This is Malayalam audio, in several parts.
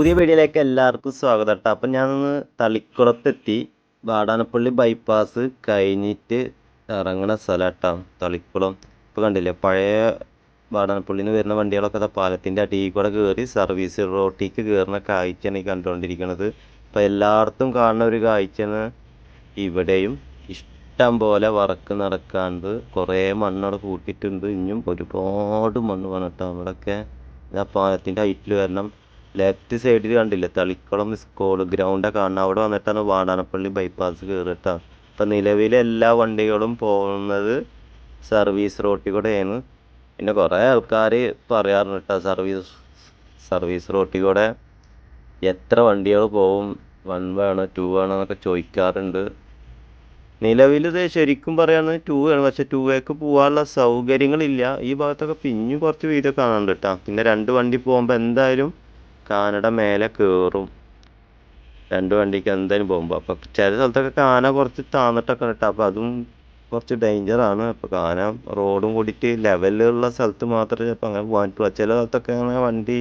പുതിയ വീഡിയോയിലേക്ക് എല്ലാവർക്കും സ്വാഗതം കേട്ടോ. അപ്പം ഞാനൊന്ന് തളിക്കുളത്തെത്തി. വാടാനപ്പള്ളി ബൈപ്പാസ് കഴിഞ്ഞിട്ട് ഇറങ്ങണ സ്ഥലം കേട്ടോ തളിക്കുളം. ഇപ്പോൾ കണ്ടില്ലേ പഴയ വാടാനപ്പള്ളിയിൽ നിന്ന് വരുന്ന വണ്ടികളൊക്കെ പാലത്തിന്റെ അടിയിൽ കൂടെ കയറി സർവീസ് റോട്ടിലേക്ക് കയറുന്ന കാഴ്ചയാണ് ഈ കണ്ടുകൊണ്ടിരിക്കുന്നത് അപ്പോൾ എല്ലായിടത്തും കാണുന്ന ഒരു കാഴ്ചയാണ് ഇവിടെയും. ഇഷ്ടം പോലെ വറക്ക് നടക്കാണ്ട് കുറേ മണ്ണവിടെ കൂട്ടിയിട്ടുണ്ട്. ഇനിയും ഒരുപാട് മണ്ണ് വേണം കേട്ടോ. അവിടെയൊക്കെ ആ പാലത്തിന്റെ ഹൈറ്റിൽ വരണം. ലെഫ്റ്റ് സൈഡിൽ കണ്ടില്ലേ? തളിക്കുളം സ്കൂൾ ഗ്രൗണ്ടൊക്കെ കാണണം. അവിടെ വന്നിട്ടാണ് വാടാനപ്പള്ളി ബൈപ്പാസ് കയറിട്ടാ ഇപ്പം നിലവിൽ എല്ലാ വണ്ടികളും പോകുന്നത് സർവീസ് റോട്ടിൽ കൂടെയാണ് പിന്നെ കുറേ ആൾക്കാർ പറയാറുണ്ട് കേട്ടോ സർവീസ് സർവീസ് റോട്ടിൽ കൂടെ എത്ര വണ്ടികൾ പോകും? വൺ വേണോ ടു വേണോ എന്നൊക്കെ ചോദിക്കാറുണ്ട്. നിലവിൽ ഇത് ശരിക്കും പറയുകയാണെങ്കിൽ ടൂ ആണ്. പക്ഷെ ടൂ വേക്ക് പോകാനുള്ള സൗകര്യങ്ങളില്ല. ഈ ഭാഗത്തൊക്കെ പിന്നെയും കുറച്ച് വീഡിയോ കാണാനുണ്ട് കേട്ടോ പിന്നെ രണ്ട് വണ്ടി പോകുമ്പോൾ എന്തായാലും കാനയുടെ മേലെ കയറും രണ്ട് വണ്ടിക്ക് എന്തായാലും പോകുമ്പോൾ അപ്പോൾ ചില സ്ഥലത്തൊക്കെ കാന കുറച്ച് താന്നിട്ടൊക്കെ കേട്ടോ അപ്പോൾ അതും കുറച്ച് ഡേഞ്ചറാണ് അപ്പോൾ കാന റോഡും കൂടിയിട്ട് ലെവലുള്ള സ്ഥലത്ത് മാത്രമേ ചിലപ്പോൾ അങ്ങനെ പോകാൻ പറ്റുള്ളൂ. ചില സ്ഥലത്തൊക്കെ അങ്ങനെ വണ്ടി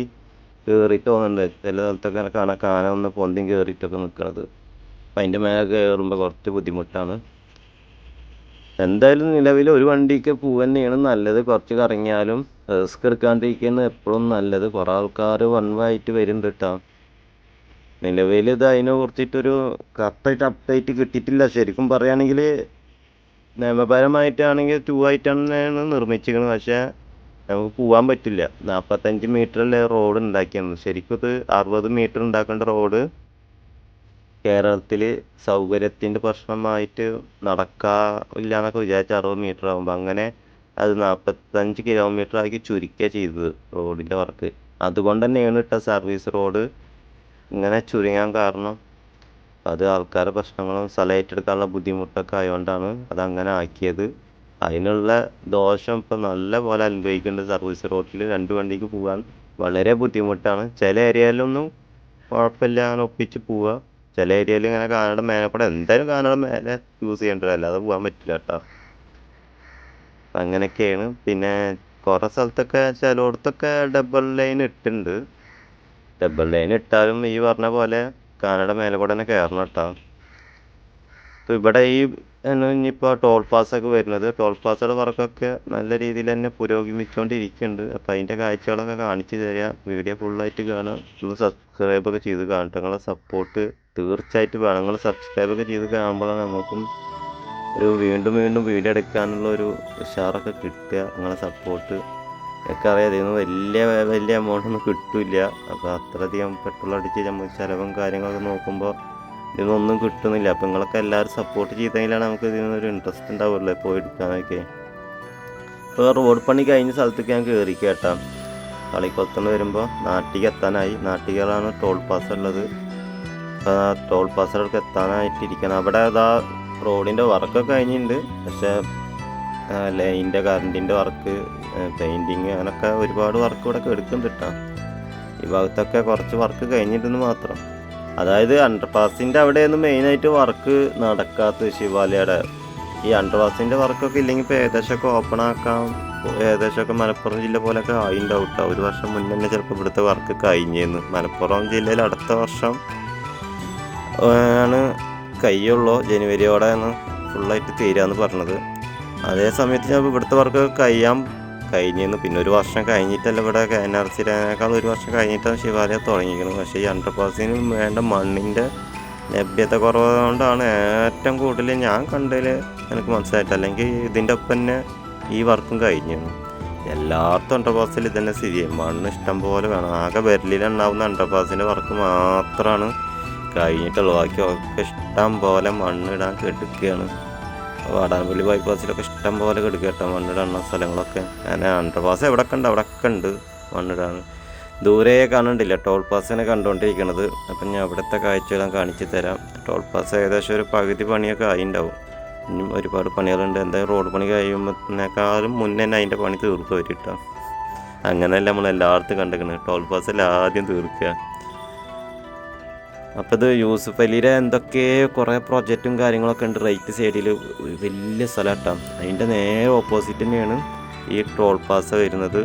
കയറിയിട്ട് പോകുന്നുണ്ട്. ചില സ്ഥലത്തൊക്കെ കാണാൻ കാന ഒന്ന് പൊന്തിയും കയറിയിട്ടൊക്കെ നിൽക്കുന്നത് അപ്പം അതിന്റെ മേലെ കയറുമ്പോൾ കുറച്ച് ബുദ്ധിമുട്ടാണ്. എന്തായാലും നിലവിൽ ഒരു വണ്ടിക്ക് പോവുക തന്നെയാണ് നല്ലത്. കുറച്ച് കറങ്ങിയാലും റിസ്ക് എടുക്കാണ്ടിരിക്കുന്നത് എപ്പോഴും നല്ലത്. കുറേ ആൾക്കാർ വൺവായിട്ട് വരുന്നുണ്ട് കേട്ടോ നിലവിൽ ഇത് അതിനെ കുറിച്ചിട്ടൊരു കറക്റ്റായിട്ട് അപ്ഡേറ്റ് കിട്ടിയിട്ടില്ല. ശരിക്കും പറയുകയാണെങ്കിൽ നിയമപരമായിട്ടാണെങ്കിൽ ടൂ ആയിട്ടാണ് നിർമ്മിച്ചിരിക്കുന്നത്. പക്ഷേ നമുക്ക് പോകാൻ പറ്റില്ല. നാൽപ്പത്തഞ്ച് മീറ്ററല്ലേ റോഡ് ഉണ്ടാക്കിയത് ശരിക്കും ഇത് അറുപത് മീറ്റർ ഉണ്ടാക്കേണ്ട റോഡ് കേരളത്തിൽ സൗകര്യത്തിന്റെ പ്രശ്നമായിട്ട് നടക്കാറില്ല എന്നൊക്കെ വിചാരിച്ച അറുപത് മീറ്റർ ആകുമ്പോൾ അങ്ങനെ അത് നാൽപ്പത്തഞ്ച് കിലോമീറ്റർ ആക്കി ചുരുക്കുക ചെയ്തത് റോഡിന്റെ വർക്ക് അതുകൊണ്ട് തന്നെയാണ് ഇട്ട സർവീസ് റോഡ് ഇങ്ങനെ ചുരുങ്ങാൻ കാരണം. അത് ആൾക്കാരുടെ പ്രശ്നങ്ങളും സ്ഥലം ഏറ്റെടുക്കാനുള്ള ബുദ്ധിമുട്ടൊക്കെ ആയതുകൊണ്ടാണ് അതങ്ങനെ ആക്കിയത്. അതിനുള്ള ദോഷം ഇപ്പം നല്ല പോലെ അനുഭവിക്കുന്നുണ്ട് സർവീസ് റോഡിൽ രണ്ട് വണ്ടിക്ക് പോകാൻ. വളരെ ബുദ്ധിമുട്ടാണ്. ചില ഏരിയയിലൊന്നും കുഴപ്പമില്ല അങ്ങനെ ഒപ്പിച്ച് പോവുക. ചില ഏരിയയിൽ ഇങ്ങനെ കാനഡ മേലെ കൂടെ എന്തായാലും കാനഡ മേലെ യൂസ് ചെയ്യേണ്ടതല്ലേ. അത് പോകാൻ പറ്റില്ല കേട്ടോ അങ്ങനെയൊക്കെയാണ്. പിന്നെ കുറേ സ്ഥലത്തൊക്കെ ചിലയിടത്തൊക്കെ ഡബിൾ ലൈൻ ഇട്ടിട്ടുണ്ട് ഡബിൾ ലൈൻ ഇട്ടാലും ഈ പറഞ്ഞ പോലെ കാനഡ മേലെ കൂടെ തന്നെ കയറണം ഇപ്പം ഇവിടെ ഈ ഇനിയിപ്പോൾ ടോൾ പാസ്സൊക്കെ വരുന്നത്. ടോൾ പാസ്സുടെ വർക്കൊക്കെ നല്ല രീതിയിൽ തന്നെ പുരോഗമിച്ചുകൊണ്ടിരിക്കുന്നുണ്ട് അപ്പോൾ അതിന്റെ കാഴ്ചകളൊക്കെ കാണിച്ചു തരാം. വീഡിയോ ഫുള്ളായിട്ട് കാണാം. ഒന്ന് സബ്സ്ക്രൈബൊക്കെ ചെയ്ത് കാണട്ടെ നിങ്ങളെ സപ്പോർട്ട് തീർച്ചയായിട്ടും വേണം. നിങ്ങൾ സബ്സ്ക്രൈബൊക്കെ ചെയ്ത് കാണുമ്പോഴാണ് നമുക്കും ഒരു വീണ്ടും വീണ്ടും വീഡിയോ എടുക്കാനുള്ള ഒരു ഉഷാറൊക്കെ കിട്ടുക നിങ്ങളെ സപ്പോർട്ട് ഒക്കെ അറിയാം ഇതിന്ന് വലിയ വലിയ എമൗണ്ട് ഒന്നും കിട്ടില്ല. അപ്പോൾ അത്രയധികം പെട്രോൾ അടിച്ച് നമ്മൾ ചിലവും കാര്യങ്ങളൊക്കെ നോക്കുമ്പോൾ ഇതിനൊന്നും കിട്ടുന്നില്ല. അപ്പോൾ നിങ്ങളൊക്കെ എല്ലാവരും സപ്പോർട്ട് ചെയ്തെങ്കിലാണ് നമുക്ക് ഇതിനൊരു ഇൻട്രസ്റ്റ് ഉണ്ടാവുള്ളൂ പോയി എടുക്കാനൊക്കെ. ഇപ്പോൾ റോഡ് പണി കഴിഞ്ഞ സ്ഥലത്തേക്ക് ഞാൻ കയറി കേട്ടാ കളിക്കുളത്തുനിന്ന് വരുമ്പോൾ നാട്ടിക്ക് എത്താനായി. നാട്ടികളാണ് ടോൾ പാസ് ഉള്ളത്. അപ്പോൾ ടോൾ പാസ്സിലേക്ക് എത്താനായിട്ടിരിക്കണം. അവിടെ അതാ റോഡിന്റെ വർക്കൊക്കെ കഴിഞ്ഞിട്ടുണ്ട്. പക്ഷേ ലൈനിന്റെ കറണ്ടിന്റെ വർക്ക് പെയിന്റിങ് അങ്ങനൊക്കെ ഒരുപാട് വർക്ക് ഇവിടെ എടുക്കുന്നുണ്ട് കേട്ടോ. ഈ ഭാഗത്തൊക്കെ കുറച്ച് വർക്ക് കഴിഞ്ഞിട്ടെന്ന് മാത്രം. അതായത് അണ്ടർപാസിന്റെ അവിടെയൊന്നും മെയിനായിട്ട് വർക്ക് നടക്കാത്ത ശിവാലയുടെ. ഈ അണ്ടർപാസിന്റെ വർക്കൊക്കെ ഇല്ലെങ്കിൽ ഇപ്പോൾ ഏകദേശമൊക്കെ ഓപ്പൺ ആക്കാം. ഏകദേശമൊക്കെ മലപ്പുറം ജില്ല പോലെയൊക്കെ ആയിണ്ടാവും കേട്ടോ ഒരു വർഷം മുന്നേ തന്നെ ചിലപ്പോൾ ഇവിടുത്തെ വർക്ക് കഴിഞ്ഞിരുന്നു മലപ്പുറം ജില്ലയിൽ അടുത്ത വർഷം ആണ് കയ്യുള്ളൂ ജനുവരിയോടെ ആണ് ഫുള്ളായിട്ട് തീരാന്ന് പറഞ്ഞത്. അതേ സമയത്ത് ഞാൻ ഇവിടുത്തെ വർക്ക് കഴിയാൻ കഴിഞ്ഞിരുന്നു. പിന്നെ ഒരു വർഷം കഴിഞ്ഞിട്ടല്ല ഇവിടെ എൻ ആർ സിനേക്കാൾ ഒരു വർഷം കഴിഞ്ഞിട്ടാണ് ശിവാലയ തുടങ്ങിയിരിക്കുന്നത്. പക്ഷേ ഈ അണ്ടർപാസിന് വേണ്ട മണ്ണിന്റെ ലഭ്യത കുറവുകൊണ്ടാണ് ഏറ്റവും കൂടുതൽ ഞാൻ കണ്ടതിൽ എനിക്ക് മനസ്സിലായിട്ട് അല്ലെങ്കിൽ ഇതിന്റെ ഒപ്പം തന്നെ ഈ വർക്കും കഴിഞ്ഞിരുന്നു എല്ലായിടത്തും അണ്ടർപാസിൽ ഇതന്നെ സ്ഥിതി. മണ്ണ് ഇഷ്ടം പോലെ വേണം. ആകെ ബെർലിലുണ്ടാവുന്ന അണ്ടർപാസിന്റെ വർക്ക് മാത്രമാണ് കഴിഞ്ഞിട്ടുള്ളൂ ബാക്കി ഒക്കെ ഇഷ്ടം പോലെ മണ്ണിടാൻ കെടുക്കുകയാണ് വാടാനപ്പള്ളി ബൈപ്പാസിലൊക്കെ ഇഷ്ടം പോലെ കെടുക്കുക കേട്ടോ മണ്ണിടാനുള്ള സ്ഥലങ്ങളൊക്കെ. അങ്ങനെ അണ്ടർ അണ്ടർപാസ് എവിടെയൊക്കെ ഉണ്ട്? അവിടെയൊക്കെ ഉണ്ട് മണ്ണിടാൻ. ദൂരെ കാണണ്ടില്ല? ടോൾ പാസിനെ കണ്ടുകൊണ്ടിരിക്കണത് അപ്പം ഞാൻ അവിടുത്തെ കാഴ്ചകളും കാണിച്ചു തരാം. ടോൾ പാസ് ഏകദേശം ഒരു പകുതി പണിയൊക്കെ ആയിണ്ടാവും. ഇനിയും ഒരുപാട് പണികളുണ്ട്. എന്തായാലും റോഡ് പണി കഴിയുമ്പോഴത്തേക്കാളും മുന്നേ തന്നെ അതിന്റെ പണി തീർത്ത് വരിട്ടോ. അങ്ങനെയല്ല നമ്മൾ എല്ലായിടത്തും കണ്ടിരിക്കുന്നത് ടോൾ പാസ്സിൽ ആദ്യം തീർക്കുക. അപ്പോൾ ഇത് യൂസുഫ് അലിയുടെ എന്തൊക്കെ കുറേ പ്രൊജക്റ്റും കാര്യങ്ങളൊക്കെ ഉണ്ട് റൈറ്റ് സൈഡിൽ വലിയ സ്ഥലം കേട്ടോ. അതിന്റെ നേരെ ഓപ്പോസിറ്റ് തന്നെയാണ് ഈ ടോൾ പാസ് വരുന്നത്.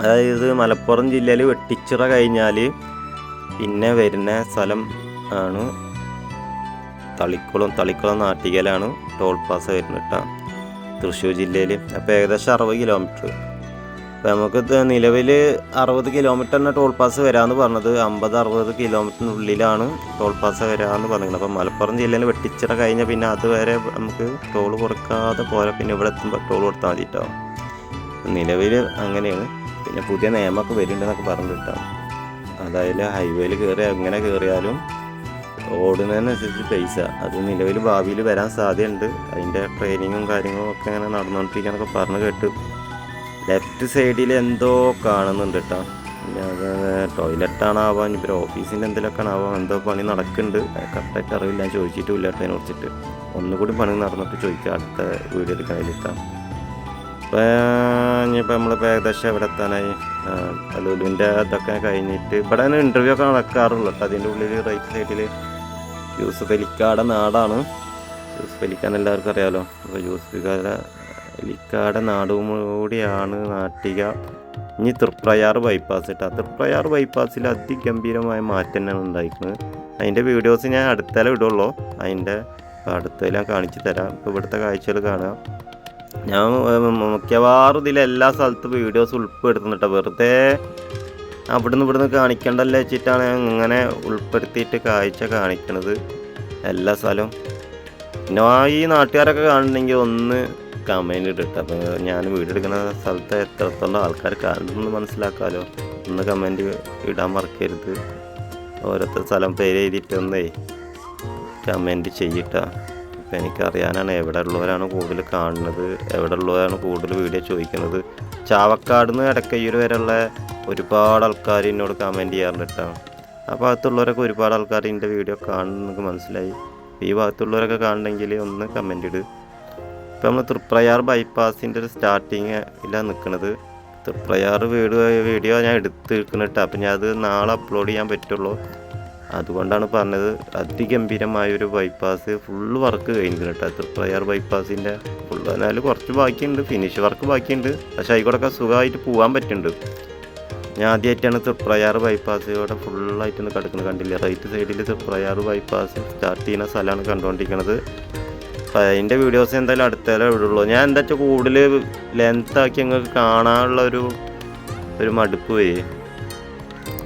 അതായത് മലപ്പുറം ജില്ലയിൽ വെട്ടിച്ചിറ കഴിഞ്ഞാൽ പിന്നെ വരുന്ന സ്ഥലം ആണ് തളിക്കുളം. തളിക്കുളം നാട്ടികലാണ് ടോൾ പ്ലാസ വരുന്നത് കേട്ടോ. തൃശ്ശൂർ ജില്ലയിൽ അപ്പോൾ ഏകദേശം അറുപത് കിലോമീറ്റർ അപ്പോൾ നമുക്ക് നിലവിൽ അറുപത് കിലോമീറ്ററിന് ടോൾ പാസ് വരാമെന്ന് പറഞ്ഞത് അമ്പത് അറുപത് കിലോമീറ്ററിനുള്ളിലാണ് ടോൾ പാസ് വരാമെന്ന് പറഞ്ഞത് അപ്പോൾ മലപ്പുറം ജില്ലയിൽ വെട്ടിച്ചിട കഴിഞ്ഞാൽ പിന്നെ അതുവരെ നമുക്ക് ടോൾ കൊടുക്കാതെ പോരാ. പിന്നെ ഇവിടെ എത്തുമ്പോൾ ടോൾ കൊടുത്താൽ മതി കേട്ടോ നിലവിൽ അങ്ങനെയാണ്. പിന്നെ പുതിയ നിയമമൊക്കെ വരുന്നുണ്ടെന്നൊക്കെ പറഞ്ഞിട്ടാണ് അതായത് ഹൈവേയിൽ കയറി എങ്ങനെ കയറിയാലും ഓടുന്നതിനനുസരിച്ച് പൈസ അത് നിലവിൽ ഭാവിയിൽ വരാൻ സാധ്യതയുണ്ട്. അതിന്റെ ട്രെയിനിങ്ങും കാര്യങ്ങളും ഒക്കെ ഇങ്ങനെ നടന്നുകൊണ്ടിരിക്കുകയെന്നൊക്കെ പറഞ്ഞു കേട്ട് ലെഫ്റ്റ് സൈഡിൽ എന്തോ കാണുന്നുണ്ട് കേട്ടോ അത് ടോയ്ലറ്റാണാവാം ഇനിയിപ്പോൾ ഓഫീസിന്റെ എന്തെങ്കിലുമൊക്കെ ആവാം എന്തോ പണി നടക്കുന്നുണ്ട്. കറക്റ്റായിട്ട് അറിയില്ല. ഞാൻ ചോദിച്ചിട്ടില്ല കേട്ടോ അതിനെ കുറിച്ചിട്ട്. ഒന്നുകൂടി പണി നടന്നിട്ട് ചോദിക്കുക അടുത്ത വീഡിയോ എടുക്കാനിലെത്താം അപ്പോൾ ഇനിയിപ്പോൾ നമ്മളിപ്പോൾ ഏകദേശം എവിടെ എത്താനായി? ലുലുവിന്റെ ഇതൊക്കെ കഴിഞ്ഞിട്ട് ഇവിടെ ഇന്റർവ്യൂ ഒക്കെ നടക്കാറുള്ളൂ കേട്ടോ അതിന്റെ ഉള്ളിൽ റൈറ്റ് സൈഡിൽ യൂസുഫ് അലിക്കാടെ നാടാണ്. യൂസുഫ് അലിക്കാൻ എല്ലാവർക്കും അറിയാമല്ലോ അപ്പോൾ യൂസുഫ് അലിക്കാടെ നാടും കൂടിയാണ് നാട്ടിക. ഇനി തൃപ്രയാർ ബൈപ്പാസ് കേട്ടോ തൃപ്രയാർ ബൈപ്പാസിൽ അതിഗംഭീരമായ മാറ്റം തന്നെയാണ് ഉണ്ടായിരിക്കുന്നത് അതിന്റെ വീഡിയോസ് ഞാൻ അടുത്താലേ ഇടുള്ളൂ. അതിന്റെ അടുത്തതിൽ ഞാൻ കാണിച്ചു തരാം. ഇപ്പോൾ ഇവിടുത്തെ കാഴ്ചകൾ കാണാം. ഞാൻ മിക്കവാറും ഇതിൽ എല്ലാ സ്ഥലത്തും വീഡിയോസ് ഉൾപ്പെടുത്തുന്നുണ്ട് വെറുതെ അവിടുന്ന് ഇവിടുന്ന് കാണിക്കണ്ടല്ലോ വെച്ചിട്ടാണ് ഇങ്ങനെ ഉൾപ്പെടുത്തിയിട്ട് കാഴ്ച കാണിക്കണത്. എല്ലാ സ്ഥലവും. പിന്നെ ഈ നാട്ടുകാരൊക്കെ കാണണമെങ്കിൽ ഒന്ന് കമന്റ് ഇട്ടിട്ട്. അപ്പോൾ ഞാൻ വീഡിയോ എടുക്കുന്ന സ്ഥലത്ത് എത്രത്തോളം ആൾക്കാർ കാണുന്നു മനസ്സിലാക്കാമല്ലോ ഒന്ന് കമന്റ് ഇടാൻ മറക്കരുത്. ഓരോരുത്തർ സ്ഥലം പേര് എഴുതിയിട്ട് ഒന്നേ കമന്റ് ചെയ്യട്ടാ. ഇപ്പം എനിക്കറിയാനാണ് എവിടെ ഉള്ളവരാണ് കൂടുതൽ കാണുന്നത് എവിടെ ഉള്ളവരാണ് കൂടുതൽ വീഡിയോ ചോദിക്കുന്നത്. ചാവക്കാട് നിന്ന് ഇടക്കയ്യൂർ വരെയുള്ള ഒരുപാട് ആൾക്കാർ എന്നോട് കമന്റ് ചെയ്യാറുണ്ട് കേട്ടോ ആ ഭാഗത്തുള്ളവരൊക്കെ ഒരുപാട് ആൾക്കാർ എന്റെ വീഡിയോ കാണുന്നത് മനസ്സിലായി. ഈ ഭാഗത്തുള്ളവരൊക്കെ കാണണമെങ്കിൽ ഒന്ന് കമന്റ് ഇട്. ഇപ്പം നമ്മൾ തൃപ്രയാർ ബൈപ്പാസിന്റെ ഒരു സ്റ്റാർട്ടിങ്ങിലാണ് നിൽക്കുന്നത് തൃപ്രയാർ വീഡിയോ വീഡിയോ ഞാൻ എടുത്തിരിക്കുന്നുണ്ട് അപ്പം ഞാൻ അത് നാളെ അപ്ലോഡ് ചെയ്യാൻ പറ്റുള്ളൂ. അതുകൊണ്ടാണ് പറഞ്ഞത് അതിഗംഭീരമായൊരു ബൈപ്പാസ് ഫുള്ള് വർക്ക് കഴിഞ്ഞിരുന്നു കേട്ടോ തൃപ്രയാർ ബൈപ്പാസിന്റെ ഫുൾ എന്നാൽ കുറച്ച് ബാക്കിയുണ്ട്. ഫിനിഷ് വർക്ക് ബാക്കിയുണ്ട്. പക്ഷേ അതിക്കൂടെ സുഖമായിട്ട് പോകാൻ പറ്റുന്നുണ്ട്. ഞാൻ ആദ്യമായിട്ടാണ് തൃപ്രയാർ ബൈപ്പാസ് ഇവിടെ ഫുള്ളായിട്ടൊന്ന് കിടക്കുന്നത് കണ്ടില്ല? റൈറ്റ് സൈഡിൽ തൃപ്രയാർ ബൈപ്പാസ് സ്റ്റാർട്ട് ചെയ്യുന്ന സ്ഥലമാണ് കണ്ടുകൊണ്ടിരിക്കുന്നത് അതിന്റെ വീഡിയോസ് എന്തായാലും അടുത്തേലേ ഇടുള്ളൂ ഞാൻ എന്താ വെച്ചാൽ കൂടുതൽ ലെങ്ത് ആക്കി നിങ്ങൾക്ക് കാണാനുള്ള ഒരു ഒരു മടുപ്പ് വരെ.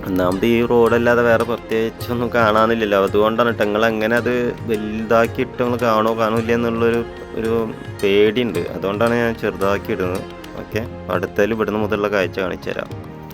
ഒന്നാമത് ഈ റോഡല്ലാതെ വേറെ പ്രത്യേകിച്ചൊന്നും കാണാനില്ലല്ലോ. അതുകൊണ്ടാണ് കേട്ടോ നിങ്ങൾ എങ്ങനെ അത് വലുതാക്കി ഇട്ട് നിങ്ങൾ കാണോ കാണില്ല എന്നുള്ളൊരു ഒരു പേടിയുണ്ട്. അതുകൊണ്ടാണ് ഞാൻ ചെറുതാക്കി ഇടുന്നത് ഓക്കെ അടുത്തതിൽ ഇവിടുന്ന് മുതലുള്ള കാഴ്ച കാണിച്ചു തരാം